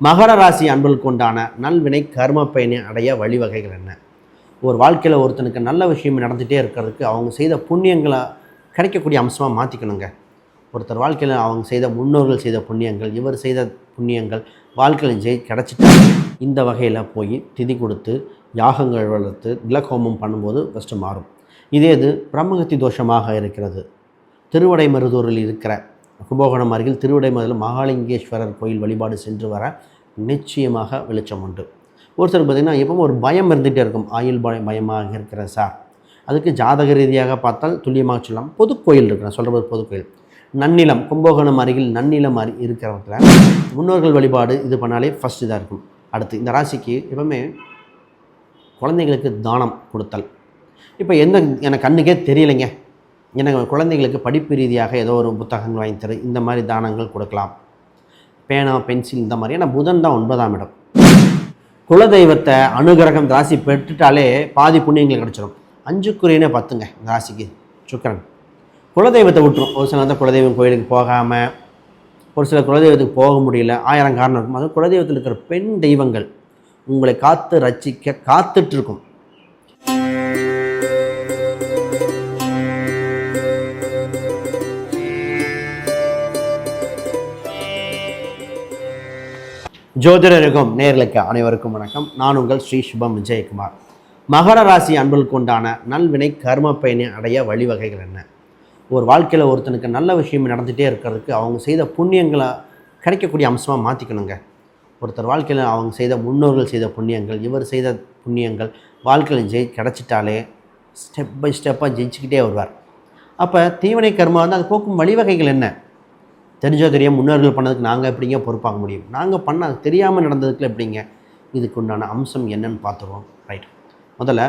மகர ராசி அன்பர்களுக்கு உண்டான நல்வினை கர்ம பயனை அடைய வழிவகைகள் என்ன? ஒரு வாழ்க்கையில் ஒருத்தனுக்கு நல்ல விஷயம் நடந்துகிட்டே இருக்கிறதுக்கு அவங்க செய்த புண்ணியங்களை கிடைக்கக்கூடிய அம்சமாக மாற்றிக்கணுங்க ஒருத்தர் வாழ்க்கையில் அவங்க செய்த முன்னோர்கள் செய்த புண்ணியங்கள் இவர் செய்த புண்ணியங்கள் வாழ்க்கையில் ஜெய் கிடச்சிட்டு இந்த வகையில் போய் திதி கொடுத்து யாகங்கள் வளர்த்து விலகோமம் பண்ணும்போது ஃபஸ்ட்டு மாறும். இதே இது பிரம்மகத்தி தோஷமாக இருக்கிறது. திருவடை மருதூரில் இருக்கிற கும்பகோணம் அருகில் திருவிடைமருதில் மகாலிங்கேஸ்வரர் கோயில் வழிபாடு சென்று வர நிச்சயமாக வெளிச்சம் உண்டு. ஒரு சிலர் பார்த்திங்கன்னா எப்பவும் ஒரு பயம் இருந்துகிட்டே இருக்கும். ஆயுள் பயம் பயமாக இருக்கிற சார். அதுக்கு ஜாதக ரீதியாக பார்த்தால் துல்லியமாக சொல்லலாம். பொதுக்கோயில் இருக்கிறேன் சொல்கிற பொது பொதுக்கோயில். நன்னிலம் கும்பகோணம் அருகில் நன்னிலம் அரு இருக்கிறவங்கள முன்னோர்கள் வழிபாடு இது பண்ணாலே ஃபஸ்ட் இதாக இருக்கும். அடுத்து இந்த ராசிக்கு எப்பவுமே குழந்தைங்களுக்கு தானம் கொடுத்தல். இப்போ எந்த எனக்கு கண்ணுக்கே தெரியலைங்க. எனக்கு குழந்தைங்களுக்கு படிப்பு ரீதியாக ஏதோ ஒரு புத்தகங்கள் வாங்கி தரு இந்த மாதிரி தானங்கள் கொடுக்கலாம். பேனா பென்சில் இந்த மாதிரி. ஏன்னா புதன் தான் ஒன்பதாம் இடம். குலதெய்வத்தை அனுகிரகம் ராசி பெற்றுட்டாலே பாதி புண்ணியங்கள் கிடச்சிடும் அஞ்சுக்குரியனே பத்துங்க இந்த ராசிக்கு சுக்கரன். குலதெய்வத்தை விட்டுரும். ஒரு சில நேரத்தில் குலதெய்வம் கோயிலுக்கு போகாமல் ஒரு சில குலதெய்வத்துக்கு போக முடியல ஆயிரம் காரணம் இருக்கும். அது குலதெய்வத்தில் இருக்கிற பெண் தெய்வங்கள் உங்களை காத்து ரட்சிக்க காத்துட்ருக்கும் இருக்கும் ஜோதிடருக்கும் நேர்களுக்கு அனைவருக்கும் வணக்கம். நான் உங்கள் ஸ்ரீ சுபம் விஜயகுமார். மகர ராசி அன்பர்களுக்கு உண்டான நல்வினை கர்ம பயனை அடைய வழிவகைகள் என்ன? ஒரு வாழ்க்கையில் ஒருத்தனுக்கு நல்ல விஷயம் நடந்துகிட்டே இருக்கிறதுக்கு அவங்க செய்த புண்ணியங்களை கிடைக்கக்கூடிய அம்சமாக மாற்றிக்கணுங்க ஒருத்தர் வாழ்க்கையில் அவங்க செய்த முன்னோர்கள் செய்த புண்ணியங்கள் இவர் செய்த புண்ணியங்கள் வாழ்க்கையில் ஜெய் கிடச்சிட்டாலே ஸ்டெப் பை ஸ்டெப்பாக ஜெயிச்சுக்கிட்டே வருவார். அப்போ தீவனை கர்மா வந்து அது போக்கும் வழிவகைகள் என்ன? தெரிஞ்சோ தெரியாமல் முன்னோர்கள் பண்ணதுக்கு நாங்கள் எப்படிங்க பொறுப்பாக முடியும்? நாங்கள் பண்ண தெரியாமல் நடந்ததுக்குள்ள எப்படிங்க இதுக்கு உண்டான அம்சம் என்னன்னு பார்த்துருவோம். ரைட் முதல்ல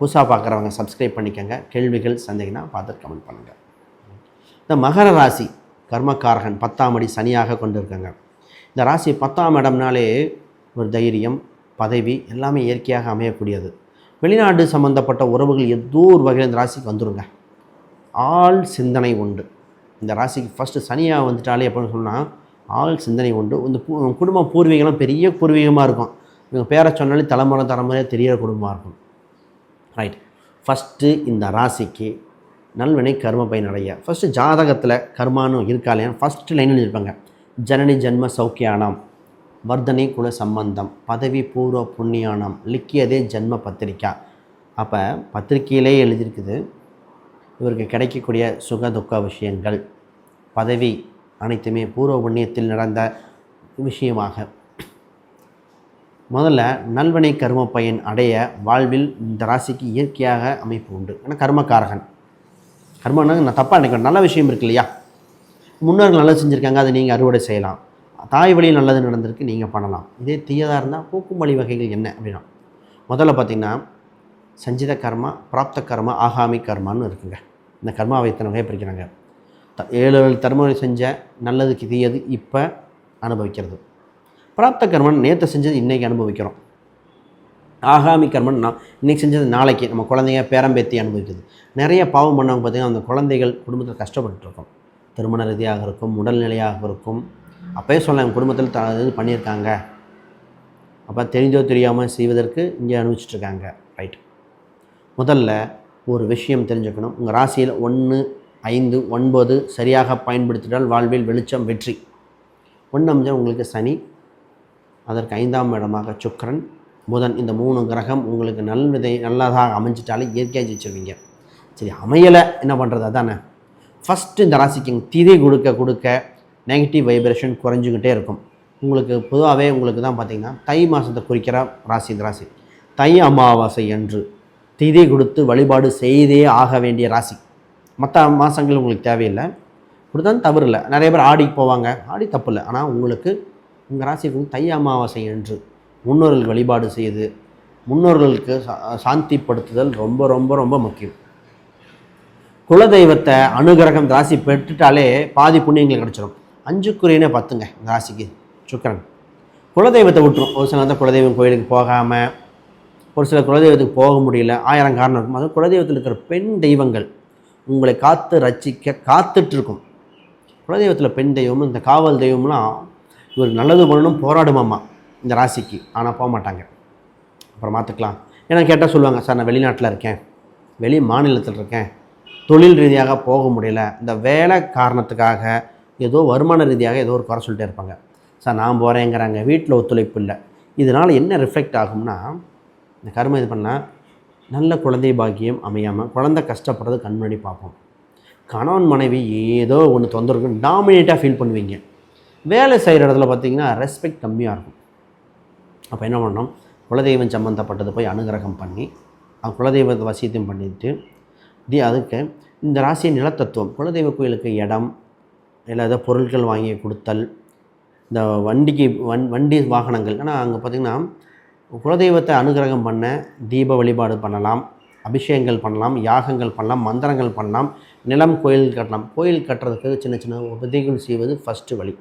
புதுசாக பார்க்குறவங்க சப்ஸ்கிரைப் பண்ணிக்கோங்க. கேள்விகள் சந்தேகம்னா பார்த்துட்டு கமெண்ட் பண்ணுங்கள் இந்த மகர ராசி கர்மக்காரகன் பத்தாம் அடி சனியாக கொண்டு இருக்காங்க இந்த ராசி பத்தாம் இடம்னாலே ஒரு தைரியம் பதவி எல்லாமே இயற்கையாக அமையக்கூடியது. வெளிநாடு சம்மந்தப்பட்ட உறவுகள் ஏதோ ஒரு வகையில் இந்த ராசிக்கு வந்துருங்க. ஆள் சிந்தனை உண்டு. இந்த ராசிக்கு ஃபஸ்ட்டு சனியாக வந்துட்டாலே எப்படின்னு சொன்னால் ஆள் சிந்தனை உண்டு. இந்த குடும்பம் குடும்ப பூர்வீகம்லாம் பெரிய பூர்வீகமாக இருக்கும். இவங்க பேரை சொன்னாலே தலைமுறை தலைமுறையாக தெரியிற குடும்பமாக இருக்கும். ரைட் ஃபஸ்ட்டு இந்த ராசிக்கு நல்வினை கர்ம பயனடைய ஃபஸ்ட்டு ஜாதகத்தில் கர்மானு இருக்காலையா ஃபஸ்ட்டு லைனில் இருப்பாங்க. ஜனனி ஜென்ம சௌக்கியானம் வர்தனை குல சம்பந்தம் பதவி பூர்வ புண்ணியானம் லிக்கியதே ஜென்ம பத்திரிக்கா. அப்போ பத்திரிக்கையிலே எழுதியிருக்குது இவருக்கு கிடைக்கக்கூடிய சுக துக்க விஷயங்கள் பதவி அனைத்துமே பூர்வ புண்ணியத்தில் நடந்த விஷயமாக. முதல்ல நல்வனை கர்ம பயன் அடைய வாழ்வில் இந்த ராசிக்கு இயற்கையாக அமைப்பு உண்டு. ஏன்னா கர்மக்காரகன். கர்மன்னா நான் தப்பாக நினைக்கிறேன் நல்ல விஷயம் இருக்கு இல்லையா? முன்னோர்கள் நல்லது செஞ்சுருக்காங்க அதை நீங்கள் அறுவடை செய்யலாம். தாய் வழியில் நல்லது நடந்திருக்கு நீங்கள் பண்ணலாம். இதே தீயதாக இருந்தால் போக்கும் வழி வகைகள் என்ன அப்படின்னா முதல்ல பார்த்திங்கன்னா சஞ்சித கர்மா பிராப்த கர்மா ஆகாமி கர்மான்னு இருக்குங்க. இந்த கர்மாவை இத்தனை வகையை பிரிக்கிறாங்க. த- ஏழு ஏழு தர்மங்களை செஞ்ச நல்லதுக்கு தீயது இப்போ அனுபவிக்கிறது. பிராப்த கர்மன் நேற்று செஞ்சது இன்றைக்கி அனுபவிக்கிறோம். ஆகாமி கர்மன் நான் இன்றைக்கி செஞ்சது நாளைக்கு நம்ம குழந்தைங்க பேரம்பேத்தி அனுபவிக்குது. நிறைய பாவம் பண்ணவங்க பார்த்திங்கன்னா அந்த குழந்தைகள் குடும்பத்தில் கஷ்டப்பட்டுருக்கோம் திருமண ரீதியாக இருக்கும் உடல்நிலையாக இருக்கும். அப்போயே சொல்ல என் குடும்பத்தில் த இது பண்ணியிருக்காங்க. அப்போ தெரிஞ்சோ தெரியாமல் செய்வதற்கு இங்கே அனுபவிச்சிட்ருக்காங்க ரைட். முதல்ல ஒரு விஷயம் தெரிஞ்சுக்கணும். உங்கள் ராசியில் ஒன்று ஐந்து ஒன்பது சரியாக பயன்படுத்தினால் வாழ்வில் வெளிச்சம் வெற்றி. ஒன்று அமைஞ்சா உங்களுக்கு சனி அதற்கு ஐந்தாம் இடமாக சுக்கரன் புதன். இந்த மூணு கிரகம் உங்களுக்கு நல்விதை நல்லதாக அமைஞ்சிட்டாலே இயற்கையாக ஜெயிச்சிருவீங்க. சரி அமையலை என்ன பண்ணுறது அதானே. ஃபஸ்ட்டு இந்த ராசிக்கு திதி கொடுக்க கொடுக்க நெகட்டிவ் வைப்ரேஷன் குறைஞ்சிக்கிட்டே இருக்கும். உங்களுக்கு பொதுவாகவே உங்களுக்கு தான் பார்த்திங்கன்னா தை மாதத்தை குறிக்கிற ராசி இந்த ராசி. தை அமாவாசை அன்று திதி கொடுத்து வழிபாடு செய்தே ஆக வேண்டிய ராசி. மற்ற மாதங்கள் உங்களுக்கு தேவையில்லை. கொடுத்தா தவறு இல்லை. நிறைய பேர் ஆடிக்கு போவாங்க. ஆடி தப்பு இல்லை. ஆனால் உங்களுக்கு உங்கள் ராசிக்கு வந்து தை அமாவாசை என்று முன்னோர்கள் வழிபாடு செய்து முன்னோர்களுக்கு சா- சாந்திப்படுத்துதல் ரொம்ப ரொம்ப ரொம்ப முக்கியம். குலதெய்வத்தை அனுகிரகம் ராசி பெற்றுட்டாலே பாதி புண்ணியங்கள் கிடச்சிடும் அஞ்சுக்குரியனே பத்துங்க இந்த ராசிக்கு. சுக்கிரன். குலதெய்வத்தை விட்டுரும். ஒரு சில குலதெய்வம் கோயிலுக்கு போகாமல் ஒரு சில குலதெய்வத்துக்கு போக முடியல ஆயிரம் காரணம் இருக்கும். அது குலதெய்வத்தில் இருக்கிற பெண் தெய்வங்கள். உங்களை காத்து ரச்சிக்க காத்துட்ருக்கும். குலதெய்வத்தில் பெண் தெய்வம் இந்த காவல் தெய்வம்லாம் இவர் நல்லது பண்ணணும் போராடுமாம்மா இந்த ராசிக்கு. ஆனால் போக மாட்டாங்க அப்புறம் பார்த்துக்கலாம் ஏன்னா கேட்டால் சொல்லுவாங்க சார் நான் வெளிநாட்டில் இருக்கேன். வெளி மாநிலத்தில் இருக்கேன். தொழில் ரீதியாக போக முடியல. இந்த வேலை காரணத்துக்காக ஏதோ வருமான ரீதியாக ஏதோ ஒரு குறை சொல்லிட்டே இருப்பாங்க. சார் நான் போகிறேங்கிறாங்க வீட்டில் ஒத்துழைப்பு இல்லை. இதனால் என்ன ரிஃப்ளெக்ட் ஆகும்னா இந்த கர்மம் இது பண்ணால் நல்ல குழந்தை பாக்கியம் அமையாமல் குழந்தை கஷ்டப்படுறது கண் முன்னாடி பார்ப்போம். கணவன் மனைவி ஏதோ ஒன்று தொந்தரவு டாமினேட்டாக ஃபீல் பண்ணுவீங்க. வேலை செய்கிற இடத்துல பார்த்தீங்கன்னா ரெஸ்பெக்ட் கம்மியாக இருக்கும். அப்போ என்ன பண்ணோம் குலதெய்வம் சம்மந்தப்பட்டது போய் அனுகிரகம் பண்ணி அந்த குலதெய்வத்தை வசியத்தையும் பண்ணிவிட்டு தி அதுக்கு இந்த ராசியை நிலத்தத்துவம் குலதெய்வ கோயிலுக்கு இடம் இல்லை ஏதோ பொருட்கள் வாங்கி கொடுத்தல் இந்த வண்டிக்கு வண் வண்டி வாகனங்கள். ஆனால் அங்கே பார்த்திங்கன்னா குலதெய்வத்தை அனுகிரகம் பண்ண தீப வழிபாடு பண்ணலாம் அபிஷேகங்கள் பண்ணலாம் யாகங்கள் பண்ணலாம் மந்திரங்கள் பண்ணலாம் நிலம் கோயில் கட்டலாம். கோயில் கட்டுறதுக்கு சின்ன சின்ன உபதிகள் செய்வது ஃபஸ்ட்டு வழி.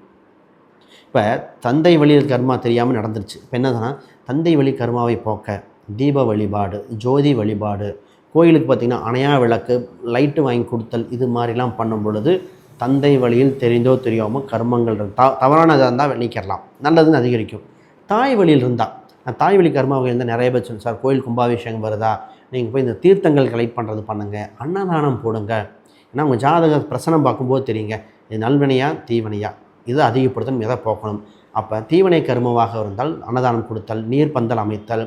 இப்போ தந்தை வழியில் கர்மா தெரியாமல் நடந்துருச்சு. இப்போ என்னதுன்னா தந்தை வழி கர்மாவை போக்க தீப வழிபாடு ஜோதி வழிபாடு கோயிலுக்கு பார்த்திங்கன்னா அணையா விளக்கு லைட்டு வாங்கி கொடுத்தல் இது மாதிரிலாம் பண்ணும் பொழுது தந்தை வழியில் தெரிந்தோ தெரியாமல் கர்மங்கள் த தவறானதாக இருந்தால் நீக்கிடலாம் நல்லதுன்னு அதிகரிக்கும். தாய் வழியில் இருந்தால் தாய் வழி கர்மாவை இருந்தால் நிறைய பேர் சொல்லு சார் கோயில் கும்பாபிஷேகம் வருதா? நீங்கள் போய் இந்த தீர்த்தங்கள் கலெக்ட் பண்ணுறது பண்ணுங்கள் அன்னதானம் போடுங்க. ஏன்னா உங்கள் ஜாதக பிரசனம் பார்க்கும்போது தெரியுங்க இது நல்வினையா தீவினையா? இது அதிகப்படுத்தணும் எதை போக்கணும்? அப்போ தீவனை கருமமாக இருந்தால் அன்னதானம் கொடுத்தல் நீர் பந்தல் அமைத்தல்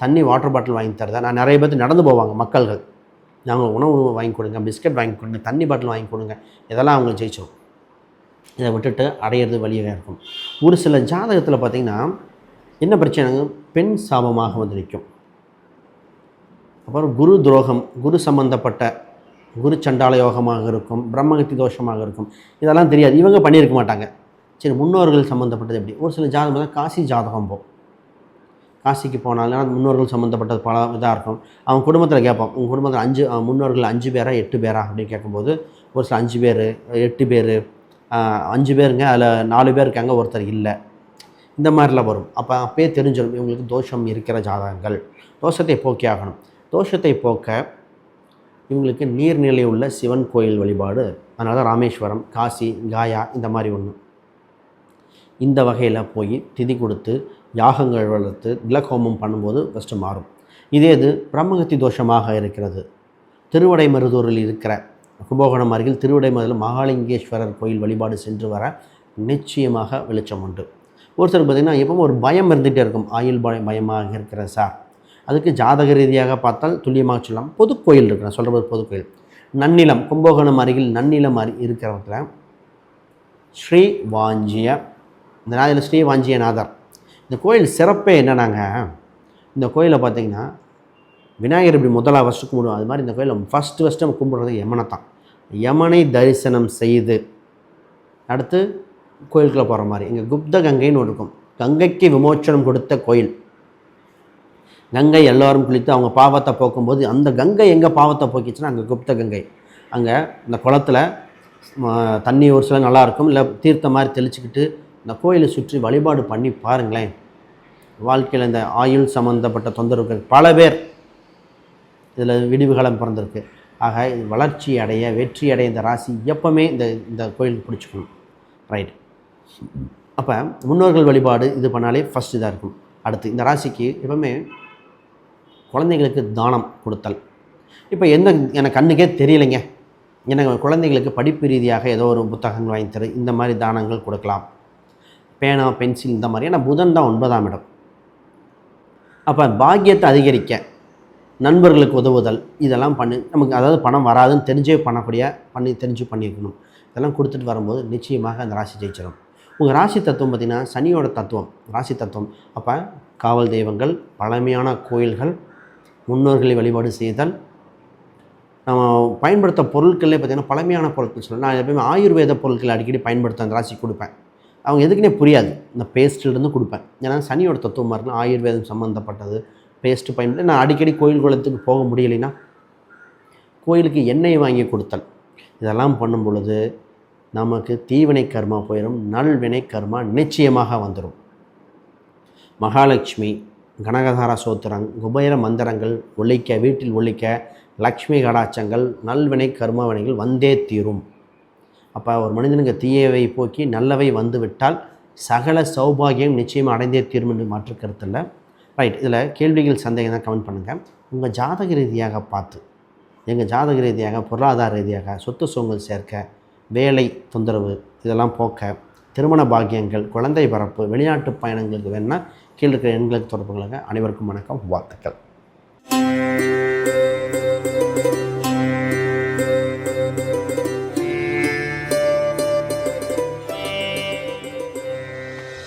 தண்ணி வாட்டர் பாட்டில் வாங்கி தரதா நான் நிறைய பேர் நடந்து போவாங்க மக்கள்கள். நாங்கள் உணவு வாங்கி கொடுங்க பிஸ்கட் வாங்கி கொடுங்க தண்ணி பாட்டில் வாங்கி கொடுங்க. இதெல்லாம் அவங்க ஜெயிச்சிடும் இதை விட்டுட்டு அடையிறது வழியாக இருக்கும். ஒரு சில ஜாதகத்தில் பார்த்திங்கன்னா என்ன பிரச்சனை பெண் சாபமாக வந்து நிற்கும். அப்புறம் குரு துரோகம் குரு சம்பந்தப்பட்ட குரு சண்டால யோகமாக இருக்கும் பிரம்மகத்தி தோஷமாக இருக்கும். இதெல்லாம் தெரியாது. இவங்க பண்ணியிருக்க மாட்டாங்க. சரி முன்னோர்கள் சம்மந்தப்பட்டது எப்படி? ஒரு சில ஜாதகம் தான் காசி ஜாதகம் போ. காசிக்கு போனாலும் அது முன்னோர்கள் சம்மந்தப்பட்டது பல இதாக இருக்கும். அவங்க குடும்பத்தில் கேட்போம். உங்கள் குடும்பத்தில் அஞ்சு முன்னோர்கள் அஞ்சு பேரா எட்டு பேரா அப்படின்னு கேட்கும்போது ஒரு சில அஞ்சு பேர் எட்டு பேர் அஞ்சு பேருங்க அதில் நாலு பேர் இருக்காங்க ஒருத்தர் இல்லை. இந்த மாதிரிலாம் வரும். அப்போ அப்பயே தெரிஞ்சிடும் இவங்களுக்கு தோஷம் இருக்கிற ஜாதகங்கள். தோஷத்தை போக்கி ஆகணும். தோஷத்தை போக்க இவங்களுக்கு நீர்நிலை உள்ள சிவன் கோயில் வழிபாடு அதனால ராமேஸ்வரம் காசி காயா இந்த மாதிரி ஒன்று இந்த வகையில் போய் திதி கொடுத்து யாகங்கள் வளர்த்து திலகோமம் பண்ணும்போது ஃபஸ்ட்டு மாறும். இதே இது பிரம்மகத்தி தோஷமாக இருக்கிறது. திருவடை மருதூரில் இருக்கிற கும்பகோணம் அருகில் திருவிடைமருதில் மகாலிங்கேஸ்வரர் கோயில் வழிபாடு சென்று வர நிச்சயமாக வெளிச்சம் உண்டு. ஒரு சிலர் பார்த்திங்கன்னா எப்பவும் ஒரு பயம் இருந்துகிட்டே இருக்கும். ஆயுள் பயம் பயமாக இருக்கிற சார். அதுக்கு ஜாதக ரீதியாக பார்த்தால் துல்லியமாக சொல்லலாம். பொது கோயில் இருக்கிற நான் பொது கோயில் நன்னிலம் கும்பகோணம் அருகில் நன்னிலம் அரு இருக்கிறவத்துல ஸ்ரீ வாஞ்சிய இந்த நாதில் ஸ்ரீ வாஞ்சியநாதர் இந்த கோயில் சிறப்பே என்னன்னாங்க? இந்த கோயிலை பார்த்தீங்கன்னா விநாயகர் இப்படி முதலாக ஃபஸ்ட்டு கும்பிடுவோம் அது மாதிரி இந்த கோயிலில் ஃபஸ்ட்டு ஃபஸ்ட்டு நம்ம கும்பிடுறது யமனை தான் யமனை தரிசனம் செய்து அடுத்து கோயிலுக்குள்ளே போகிற மாதிரி. இங்கே குப்த கங்கைன்னு ஒன்று இருக்கும். கங்கைக்கு விமோச்சனம் கொடுத்த கோயில். கங்கை எல்லோரும் குளித்து அவங்க பாவத்தை போக்கும்போது அந்த கங்கை எங்கே பாவத்தை போக்கிச்சுன்னா அங்கே குப்த கங்கை. அங்கே இந்த குளத்துல தண்ணி ஒரு சில நல்லாயிருக்கும் இல்லை தீர்த்த மாதிரி தெளிச்சுக்கிட்டு இந்த கோயிலை சுற்றி வழிபாடு பண்ணி பாருங்களேன். வாழ்க்கையில் இந்த ஆயுள் சம்மந்தப்பட்ட தொந்தரவுகள் பல பேர் இதில் விடிவுகாலம் பிறந்திருக்கு. ஆக இது வளர்ச்சி அடைய வெற்றி அடைய இந்த ராசி எப்பவுமே இந்த இந்த கோயிலுக்கு பிடிச்சிக்கணும். ரைட். அப்போ முன்னோர்கள் வழிபாடு இது பண்ணாலே ஃபஸ்ட் இதாக இருக்கும். அடுத்து இந்த ராசிக்கு எப்பவுமே குழந்தைங்களுக்கு தானம் கொடுத்தல். இப்போ எந்த எனக்கு கண்ணுக்கே தெரியலைங்க. எனக்கு குழந்தைங்களுக்கு படிப்பு ரீதியாக ஏதோ ஒரு புத்தகங்கள் வாங்கி தரு இந்த மாதிரி தானங்கள் கொடுக்கலாம். பேனா பென்சில் இந்த மாதிரி ஏன்னா புதன் தான் ஒன்பதாம் இடம். அப்போ பாக்கியத்தை அதிகரிக்க நண்பர்களுக்கு உதவுதல் இதெல்லாம் பண்ணி நமக்கு அதாவது பணம் வராதுன்னு தெரிஞ்சே பண்ணக்கூடிய பண்ணி தெரிஞ்சு பண்ணியிருக்கணும். இதெல்லாம் கொடுத்துட்டு வரும்போது நிச்சயமாக அந்த ராசி ஜெயிச்சிடும் உங்கள் ராசி தத்துவம் பார்த்திங்கன்னா சனியோட தத்துவம் ராசி தத்துவம். அப்போ காவல் தெய்வங்கள் பழமையான கோயில்கள் முன்னோர்களை வழிபாடு செய்தல். நம்ம பயன்படுத்த பொருட்களே பார்த்திங்கன்னா பழமையான பொருட்கள் சொல்லணும் நான் எப்பயுமே ஆயுர்வேத பொருட்களை அடிக்கடி பயன்படுத்த அந்த ராசி கொடுப்பேன். அவங்க எதுக்குன்னே புரியாது. இந்த பேஸ்ட்லேருந்து கொடுப்பேன். ஏன்னா சனியோட தத்துவமாக இருக்குன்னா ஆயுர்வேதம் சம்மந்தப்பட்டது பேஸ்ட்டு பயன்படுத்தி நான் அடிக்கடி கோயில் குளத்துக்கு போக முடியலைன்னா கோயிலுக்கு எண்ணெய் வாங்கி கொடுத்தல். இதெல்லாம் பண்ணும் பொழுது நமக்கு தீவினை கர்மா போயிடும் நல்வினை கர்மா நிச்சயமாக வந்துடும் மகாலட்சுமி கனகதார சோத்திரம் குபேர மந்திரங்கள் ஒழிக்க வீட்டில் ஒழிக்க லக்ஷ்மி கடாச்சங்கள் நல்வினை கர்மவினைகள் வந்தே தீரும். அப்போ ஒரு மனிதனுக்கு தீயவை போக்கி நல்லவை வந்துவிட்டால் சகல சௌபாகியம் நிச்சயமாக அடைந்தே தீரும் என்று மாற்று கருத்தில் ரைட் இதில் கேள்விகள் சந்தேகம் தான் கமெண்ட் பண்ணுங்கள் உங்கள் ஜாதக ரீதியாக பார்த்து எங்கள் ஜாதக ரீதியாக பொருளாதார ரீதியாக சொத்து சுகங்கள் சேர்க்க வேலை தொந்தரவு இதெல்லாம் போக்க திருமண பாக்கியங்கள் குழந்தை பரப்பு வெளிநாட்டு பயணங்களுக்கு வேணால் கீழே இருக்கிற எண்களுக்கு தொடர்புகளுங்க அனைவருக்கும் வணக்கம் வாழ்த்துக்கள்.